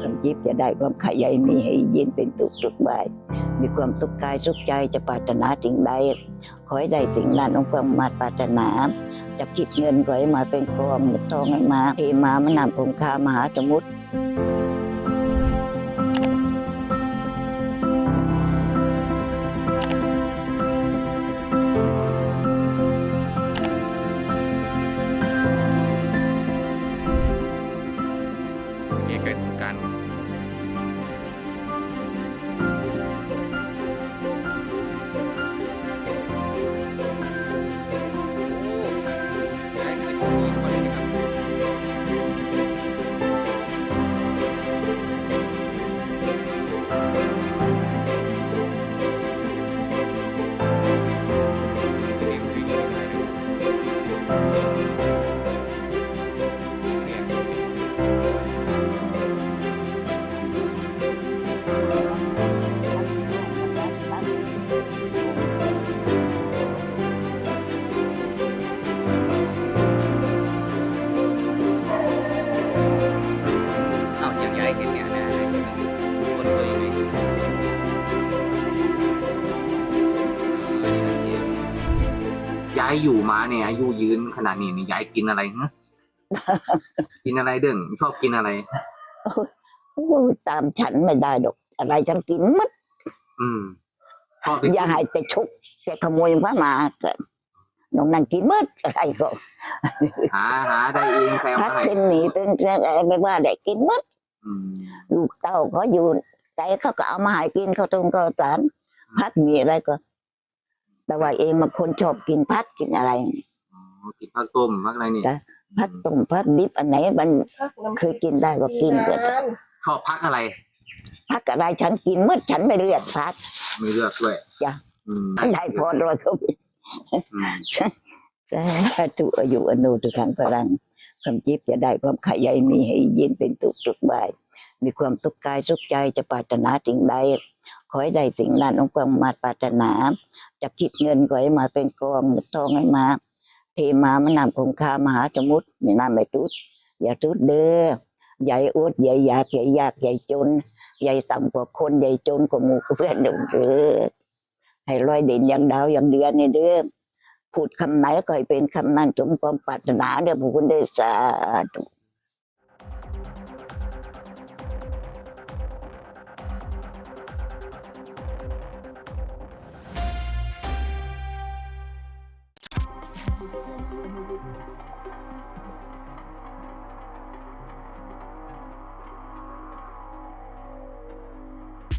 คนยิบจะได้ความขยายมีให้ยินเป็นตุกทุกบมีความทุกข์กายทุกใจจะปรารถนาสิ่งใดขอให้ได้สิ่งนั้นองค์ความมาปรารถนาจะคิดเงินขอให้มาเป็นกองทองให้มาเทมามานำคงคามหาสมุทร เอกไก่สงการ เอาอย่างยายเห็นเนี่ยนะคนตัวยังไงยายอยู่มาเนี่ยอายุยืนขนาดนี้นี่ยายกินอะไรฮะกินอะไรเด้งชอบกินอะไรโอ้ยตามฉันไม่ได้ดอก อะไรฉันกินหมัดอืมชอบไปอย่าให้แต่ชุกแต่ขโมยมามาก็น้องนั่งกินหมัดอะไรก็หาหาได้เองใครเอาพักมาให้กินหนีเป็นอะไรไม่ว่าได้กินหมัดอืม ลูกเต้าเขาอยู่ไกลเขาก็เอามาให้กินเขาวตรงข้าวสารพักมีอะไรก็ แต่ว่าเองบางคนชอบกินพักกินอะไรอ๋อกินผักต้มผักอะไรนี่จ้ะพักต้มพักดิบอันไหนมันเคยกินได้ก็กินเลยชอบพักอะไร พักอะไรฉันกินหมัดฉันไม่เลือกพักมีเลือกด้วยจ้ะอืมได้พอรวยเขาอืมสาธุอายุอนุทุกขังพลัง ความจิบจะได้ความขยายมีให้ยินเป็นตุกทุกใบมีความทุกข์กายทุกใจจะปรารถนาสิ่งใดขอให้ได้สิ่งนั้นองค์ความมาปรารถนา จะคิดเงินขอให้มาเป็นกองทองให้มา เทมามานำคงคามหาสมุทรนี่นำไม่ตุดอย่าตุดเด้อใหญ่อดใหญ่ยากใหญ่ยากใหญ่จน ใหญ่ต่ำกว่าคนใหญ่จนกว่าหมู่เพื่อนเด้อเด้อให้ลอยเด่นอย่างดาวอย่างเดือนนี่เด้อ พูดคำไหนก็ให้เป็นคำนั้นสมความปรารถนาเด้อผู้คุณได้สาธุ